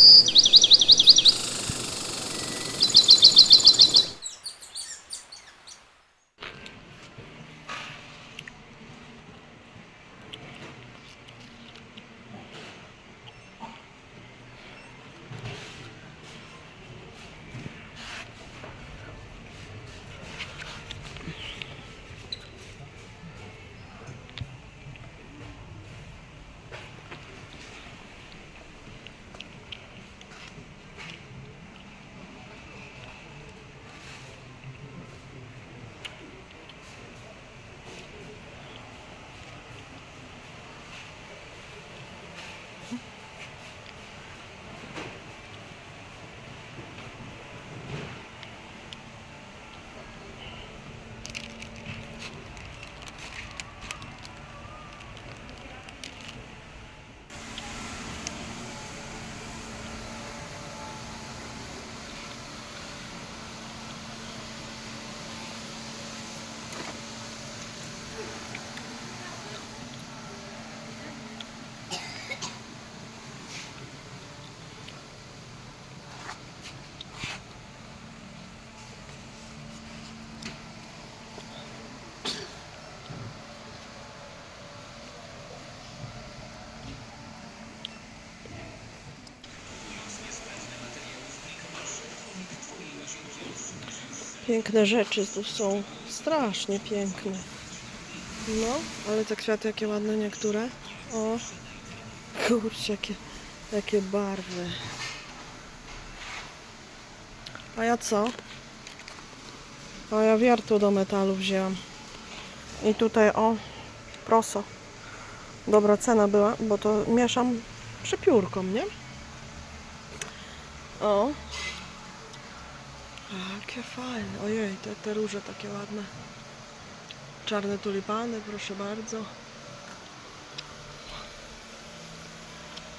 あ! Piękne rzeczy tu są. Strasznie piękne. No, ale te kwiaty jakie ładne niektóre. O, kurczę, jakie, jakie barwy. A ja co? A ja wiertło do metalu wzięłam. I tutaj, o, proso. Dobra cena była, bo to mieszam przepiórką, nie? O, Jakie fajne. Ojej, te, te róże takie ładne. Czarne tulipany, proszę bardzo.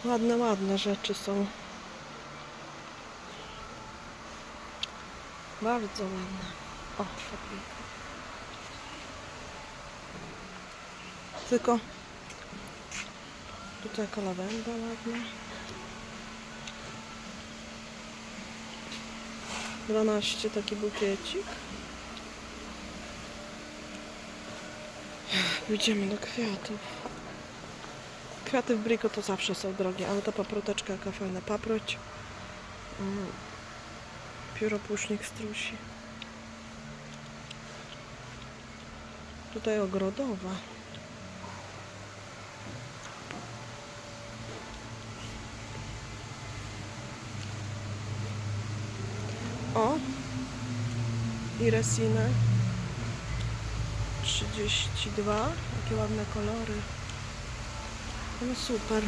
Ładne, ładne rzeczy są. Bardzo ładne. O. Tylko tutaj jaka lawenda ładna. 12 taki bukiecik. Idziemy do kwiatów. Kwiaty w Brico to zawsze są drogie, ale ta paproteczka jaka fajna. Paproć. Mm. Pióropusznik strusi. Tutaj ogrodowa. O! I resina. 32. Jakie ładne kolory. No super.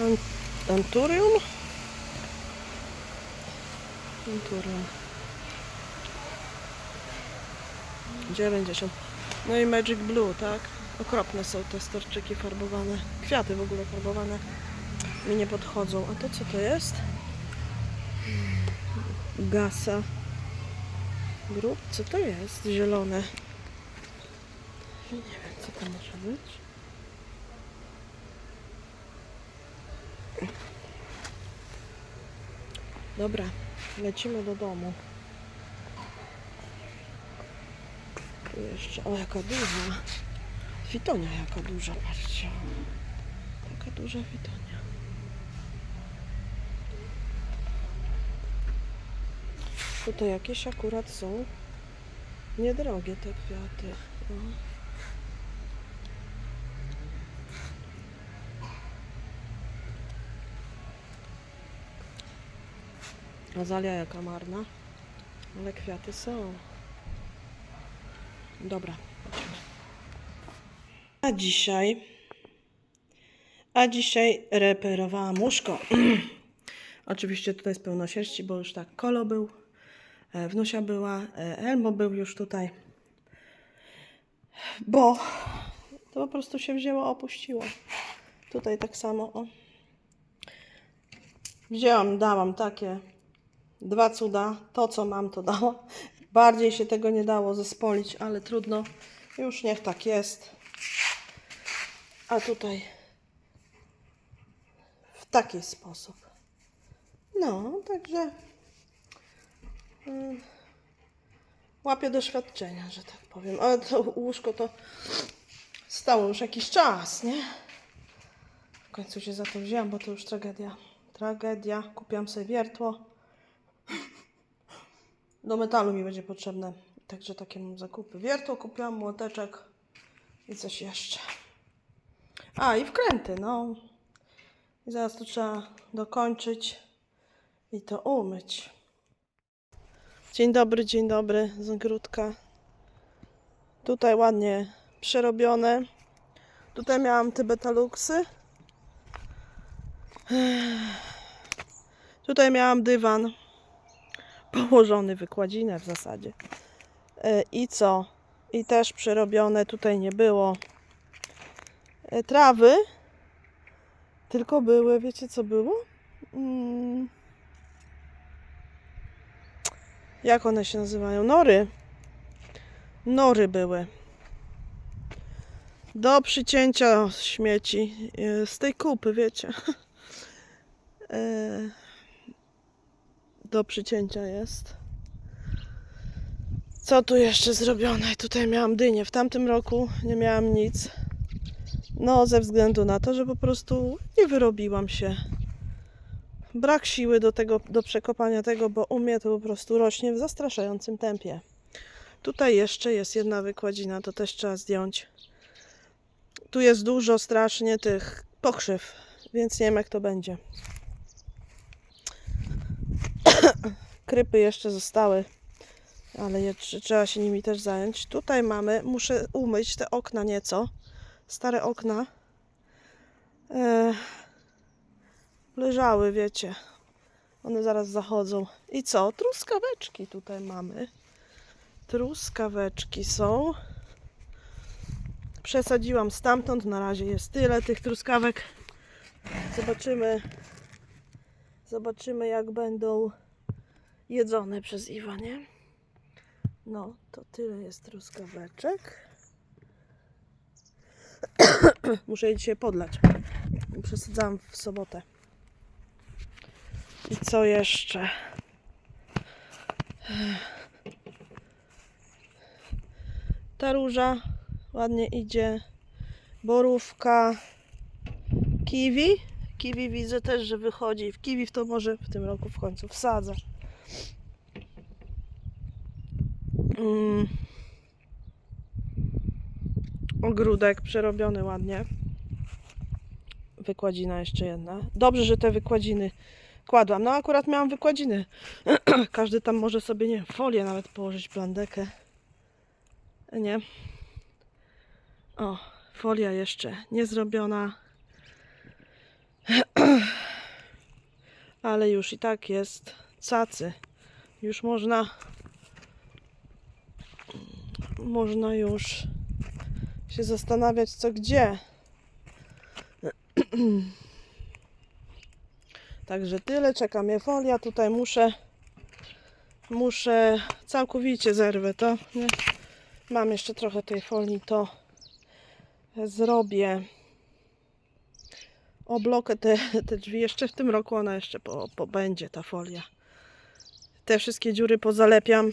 An Anturium? Anturium. 90. No i Magic Blue, tak? Okropne są te storczyki farbowane. Kwiaty w ogóle farbowane mi nie podchodzą. A to co to jest? Gasa. Grób? Co to jest? Zielone. Nie wiem, co to może być. Dobra, lecimy do domu. Tu jeszcze, o jaka duża. Fitonia jaka duża, patrzcie. Taka duża fitonia. Tutaj jakieś akurat są niedrogie te kwiaty. O. Azalia jaka marna, ale kwiaty są. Dobra. A dzisiaj, a dzisiaj reperowałam łóżko. Oczywiście tutaj jest pełno sierści, bo już tak kolo był, wnusia była, e, Elmo był już tutaj. Bo to po prostu się wzięło, opuściło. Tutaj tak samo, o. Wzięłam, dałam takie dwa cuda. To, co mam, to dałam. Bardziej się tego nie dało zespolić, ale trudno. Już niech tak jest. A tutaj taki sposób. No, także mm, łapię doświadczenia, że tak powiem. Ale to łóżko to stało już jakiś czas, nie? W końcu się za to wzięłam, bo to już tragedia. Tragedia. Kupiłam sobie wiertło. Do metalu mi będzie potrzebne. Także takie mam zakupy. Wiertło kupiłam, młoteczek i coś jeszcze. A, i wkręty, no. I zaraz to trzeba dokończyć i to umyć. Dzień dobry, dzień dobry z ogródka. Tutaj ładnie przerobione. Tutaj miałam te betaluksy. Tutaj miałam dywan położony, wykładzinę w zasadzie. E, I co? I też przerobione, tutaj nie było e, trawy, tylko były, wiecie co było? Mm. Jak one się nazywają? Nory. Nory były. Do przycięcia śmieci e, z tej kupy, wiecie. E, Do przycięcia jest. Co tu jeszcze zrobione? Tutaj miałam dynię. W tamtym roku nie miałam nic. No, ze względu na to, że po prostu nie wyrobiłam się. Brak siły do tego, do przekopania tego, bo u mnie to po prostu rośnie w zastraszającym tempie. Tutaj jeszcze jest jedna wykładzina, to też trzeba zdjąć. Tu jest dużo strasznie tych pokrzyw, więc nie wiem jak to będzie. Krypy jeszcze zostały, ale je, trze- trzeba się nimi też zająć. Tutaj mamy, muszę umyć te okna nieco, stare okna. E, leżały, wiecie. One zaraz zachodzą. I co? Truskaweczki tutaj mamy. Truskaweczki są. Przesadziłam stamtąd. Na razie jest tyle tych truskawek. Zobaczymy. Zobaczymy, jak będą jedzone przez Iwa, nie? No, to tyle jest truskaweczek. Muszę je dzisiaj podlać. Przesadzałam w sobotę. I co jeszcze? Ta róża ładnie idzie. Borówka. Kiwi. Kiwi widzę też, że wychodzi. W kiwi w to może w tym roku w końcu wsadzę. Mm. Ogródek przerobiony ładnie. Wykładzina jeszcze jedna. Dobrze, że te wykładziny kładłam. No akurat miałam wykładziny. Każdy tam może sobie, nie folię nawet położyć, plandekę. Nie. O, folia jeszcze nie zrobiona. Ale już i tak jest cacy. Już można można już się zastanawiać co gdzie. Także tyle, czeka mnie folia. Tutaj muszę muszę całkowicie zerwę to. Nie? Mam jeszcze trochę tej folii, to zrobię oblokę te, te drzwi. Jeszcze w tym roku ona jeszcze po, po będzie ta folia. Te wszystkie dziury pozalepiam.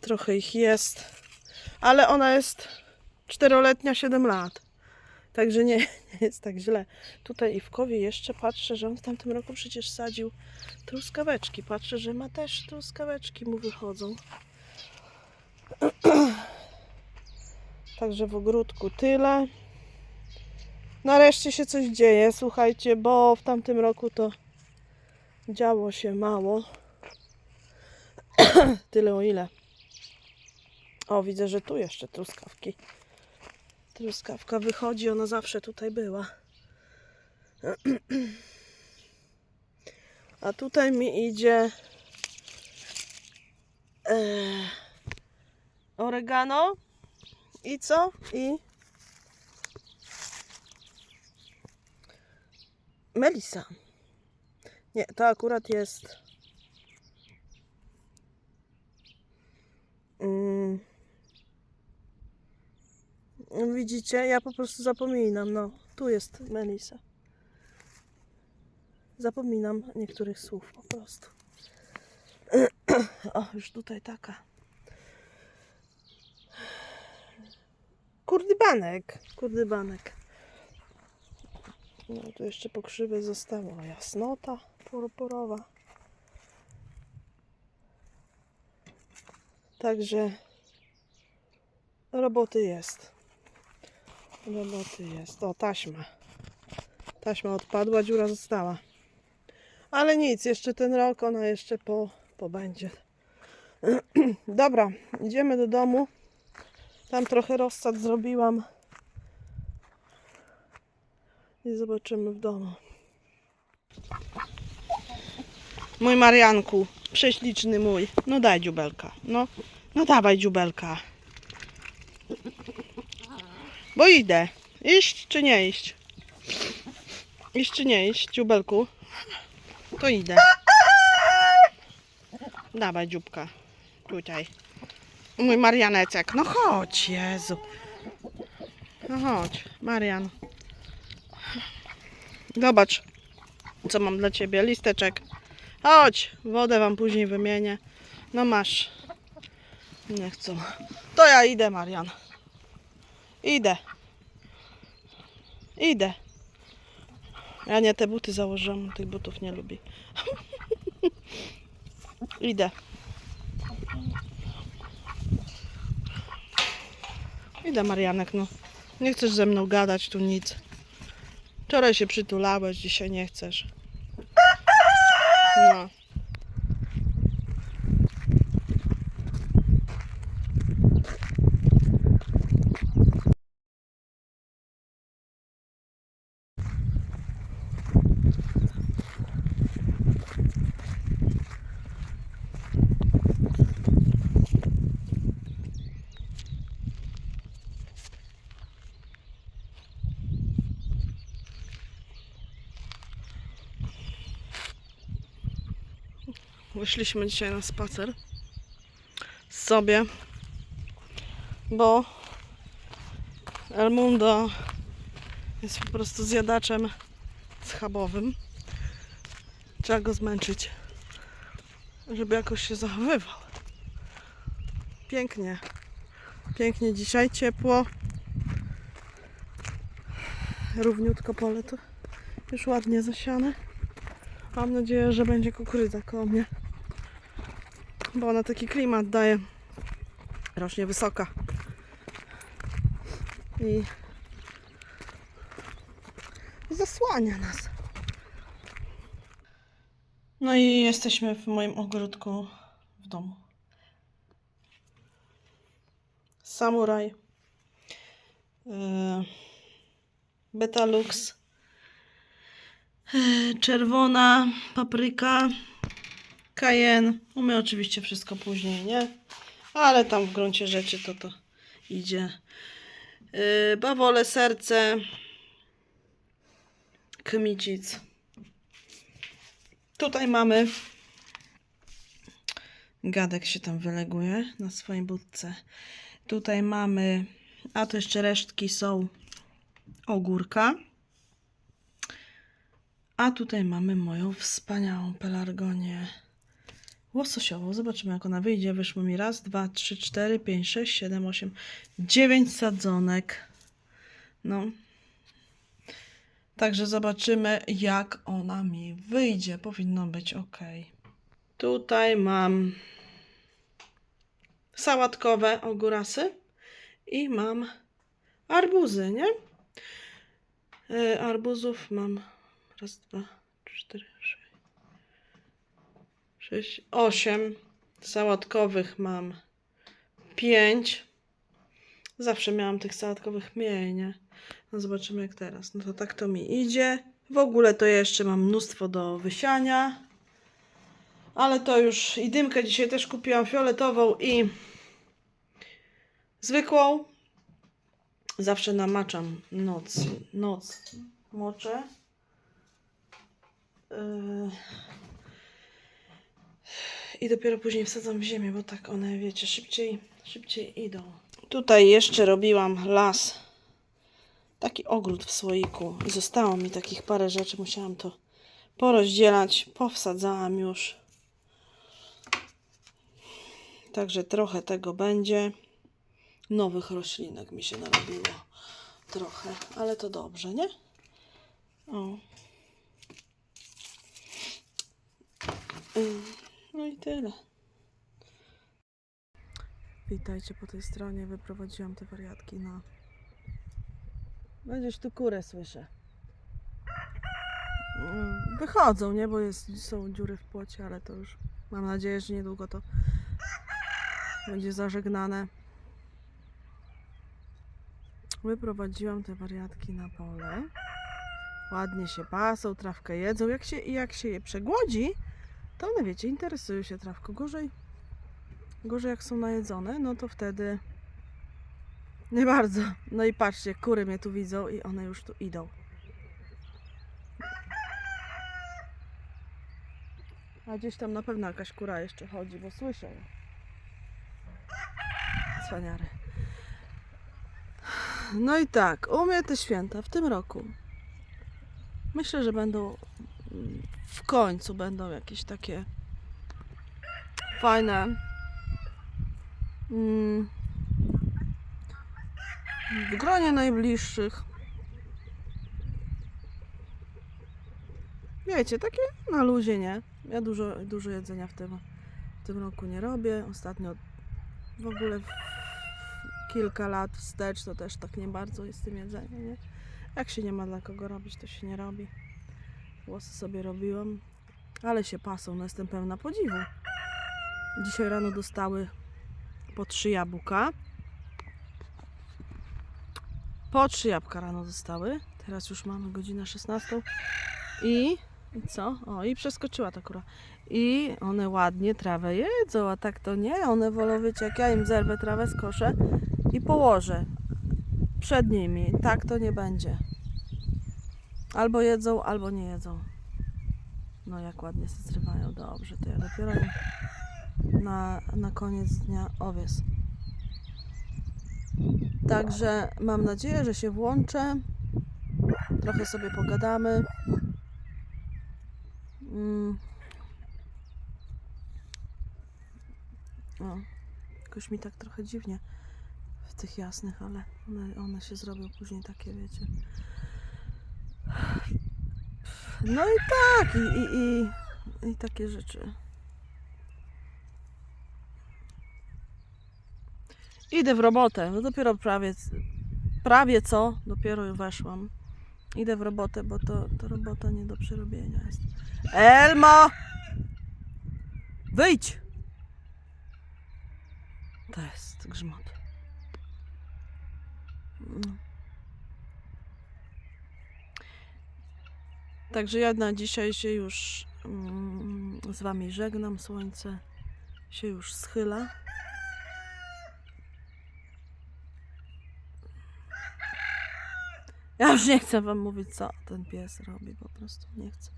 Trochę ich jest. Ale ona jest czteroletnia, 7 lat. Także nie, nie jest tak źle. Tutaj Iwkowi jeszcze patrzę, że on w tamtym roku przecież sadził truskaweczki. Patrzę, że ma też truskaweczki mu wychodzą. Także w ogródku tyle. Nareszcie się coś dzieje, słuchajcie, bo w tamtym roku to działo się mało. tyle o ile. O, widzę, że tu jeszcze truskawki. Truskawka wychodzi, ona zawsze tutaj była. A tutaj mi idzie e, oregano i co? I melisa. Nie, to akurat jest mm, Widzicie, ja po prostu zapominam. No, tu jest Melisa. Zapominam niektórych słów po prostu. O, już tutaj taka. Kurdybanek. Kurdybanek. No tu jeszcze pokrzywy zostało. Jasnota purpurowa. Także roboty jest. Roboty jest. O, taśma. Taśma odpadła, dziura została. Ale nic, jeszcze ten rok ona jeszcze po, pobędzie. Dobra, idziemy do domu. Tam trochę rozsad zrobiłam. I zobaczymy w domu. Mój Marianku, prześliczny mój. No daj dziubelka. No, no dawaj dziubelka. Bo idę. Iść czy nie iść? Iść czy nie iść, dziubelku? To idę. Dawaj dzióbka. Tutaj. Mój Marianecek. No chodź, Jezu. No chodź, Marian. Zobacz, co mam dla ciebie. Listeczek. Chodź, wodę wam później wymienię. No masz. Nie chcą. To ja idę, Marian. Idę. Idę. Ja nie te buty założyłam, tych butów nie lubi. Idę. Idę, Marianek, no. Nie chcesz ze mną gadać tu nic. Wczoraj się przytulałeś, dzisiaj nie chcesz. No. Wyszliśmy dzisiaj na spacer sobie, bo El Mundo jest po prostu zjadaczem schabowym. Trzeba go zmęczyć, żeby jakoś się zachowywał. Pięknie. Pięknie dzisiaj, ciepło. Równiutko pole to już ładnie zasiane. Mam nadzieję, że będzie kukurydza koło mnie. Bo ona taki klimat daje. Rośnie wysoka. I zasłania nas. No i jesteśmy w moim ogródku w domu. Samuraj. Yy, Betalux. Yy, Czerwona papryka. Kajen. No my oczywiście wszystko później, nie? Ale tam w gruncie rzeczy to to idzie. Yy, bawole, serce. Kmicic. Tutaj mamy Gadek się tam wyleguje na swojej budce. Tutaj mamy, a to jeszcze resztki są ogórka. A tutaj mamy moją wspaniałą pelargonię łososiową. Zobaczymy jak ona wyjdzie. Wyszło mi raz, dwa, trzy, cztery, pięć, sześć, siedem, osiem, dziewięć sadzonek. No. Także zobaczymy jak ona mi wyjdzie. Powinno być ok. Tutaj mam sałatkowe ogórasy i mam arbuzy, nie? E, arbuzów mam raz, dwa, cztery, sześć, sześć, osiem. Sałatkowych mam pięć. Zawsze miałam tych sałatkowych mniej, nie? No zobaczymy jak teraz. No to tak to mi idzie. W ogóle to jeszcze mam mnóstwo do wysiania. Ale to już i dymkę dzisiaj też kupiłam fioletową i zwykłą. Zawsze namaczam noc. Noc moczę. Yy. I dopiero później wsadzam w ziemię, bo tak one, wiecie, szybciej, szybciej idą. Tutaj jeszcze robiłam las. Taki ogród w słoiku. I zostało mi takich parę rzeczy. Musiałam to porozdzielać. Powsadzałam już. Także trochę tego będzie. Nowych roślinek mi się narobiło. Trochę, ale to dobrze, nie? O. Ym, No i tyle. Witajcie po tej stronie. Wyprowadziłam te wariatki na. Będziesz tu kurę słyszę. Mm, Wychodzą, nie? Bo jest, są dziury w płocie, ale to już mam nadzieję, że niedługo to będzie zażegnane. Wyprowadziłam te wariatki na pole. Ładnie się pasą, trawkę jedzą. Jak się, jak się je przegłodzi, to one wiecie, interesują się trawką. Gorzej, gorzej jak są najedzone, no to wtedy nie bardzo. No i patrzcie, kury mnie tu widzą i one już tu idą. A gdzieś tam na pewno jakaś kura jeszcze chodzi, bo słyszę ją. Cwaniary. No i tak, u mnie te święta w tym roku. Myślę, że będą mm, w końcu będą jakieś takie fajne. mm, W gronie najbliższych. Wiecie, takie na luzie, nie? Ja dużo, dużo jedzenia w tym, w tym roku nie robię. Ostatnio w ogóle w, kilka lat wstecz to też tak nie bardzo jest z tym jedzeniem, nie? Jak się nie ma dla kogo robić, to się nie robi. Włosy sobie robiłam, ale się pasą, no jestem pełna podziwu. Dzisiaj rano dostały po trzy jabłka. Po trzy jabłka rano dostały. Teraz już mamy godzinę 16. I, I co? O, i przeskoczyła ta kura. I one ładnie trawę jedzą, a tak to nie. One wolą, wiecie, jak ja im zerwę trawę, skoszę i położę przed nimi. Tak to nie będzie. Albo jedzą, albo nie jedzą. No jak ładnie się zrywają. Dobrze, to ja dopiero na, na koniec dnia owies. Także mam nadzieję, że się włączę. Trochę sobie pogadamy. Mm. O, jakoś mi tak trochę dziwnie w tych jasnych, ale one, one się zrobią później takie, wiecie. No i tak, i, i, i, i takie rzeczy. Idę w robotę, no dopiero prawie, prawie co, dopiero weszłam. Idę w robotę, bo to, to robota nie do przerobienia jest. Elmo! Wyjdź! To jest grzmot. No. Także ja na dzisiaj się już mm, z Wami żegnam. Słońce się już schyla. Ja już nie chcę Wam mówić, co ten pies robi, po prostu nie chcę.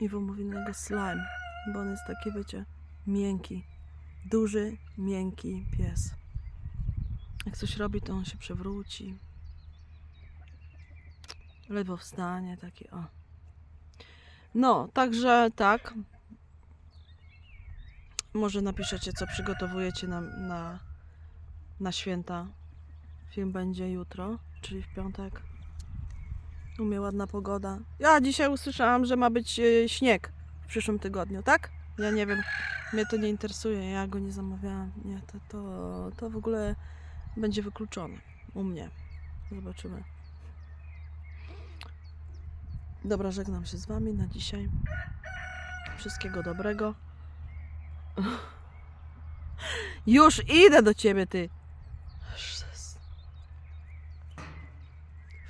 Iwo mówi na niego slime, bo on jest taki, wiecie, miękki. Duży, miękki pies. Jak coś robi, to on się przewróci. Ledwo wstanie, taki o. No, także tak. Może napiszecie, co przygotowujecie na, na, na święta. Film będzie jutro, czyli w piątek. U mnie ładna pogoda. Ja dzisiaj usłyszałam, że ma być e, śnieg w przyszłym tygodniu, tak? Ja nie wiem, mnie to nie interesuje, ja go nie zamawiałam. Nie, to, to, to w ogóle będzie wykluczone u mnie. Zobaczymy. Dobra, żegnam się z Wami na dzisiaj. Wszystkiego dobrego. Już idę do Ciebie, Ty.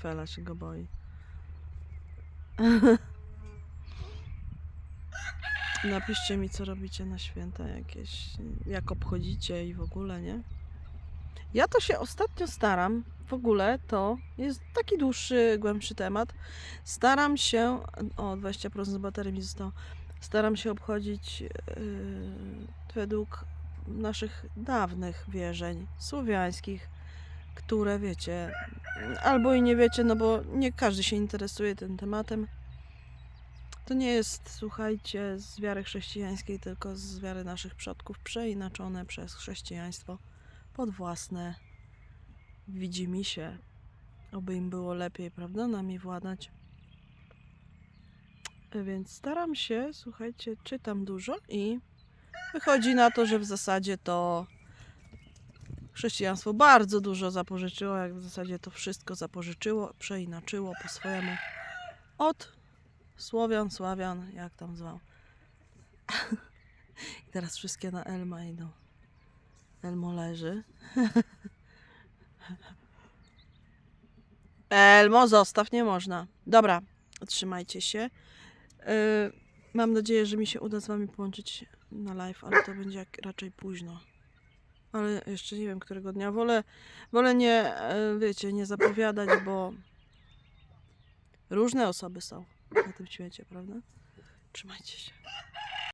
Fela się go boi. Napiszcie mi, co robicie na święta jakieś, jak obchodzicie i w ogóle, nie? Ja to się ostatnio staram, w ogóle to jest taki dłuższy, głębszy temat. Staram się, o 20% baterii mi zostało, staram się obchodzić yy, według naszych dawnych wierzeń słowiańskich, które wiecie, albo i nie wiecie, no bo nie każdy się interesuje tym tematem. To nie jest, słuchajcie, z wiary chrześcijańskiej, tylko z wiary naszych przodków, przeinaczone przez chrześcijaństwo pod własne widzimisię, oby im było lepiej, prawda, nami władać. Więc staram się, słuchajcie, czytam dużo i wychodzi na to, że w zasadzie to chrześcijaństwo bardzo dużo zapożyczyło, jak w zasadzie to wszystko zapożyczyło, przeinaczyło po swojemu od Słowian, Sławian, jak tam zwał. I teraz wszystkie na Elma idą. Elmo leży. Elmo, zostaw, nie można. Dobra, trzymajcie się. Yy, mam nadzieję, że mi się uda z wami połączyć na live, ale to będzie jak raczej późno. Ale jeszcze nie wiem, którego dnia. Wolę, wolę nie, e, wiecie, nie zapowiadać, bo różne osoby są na tym świecie, prawda? Trzymajcie się.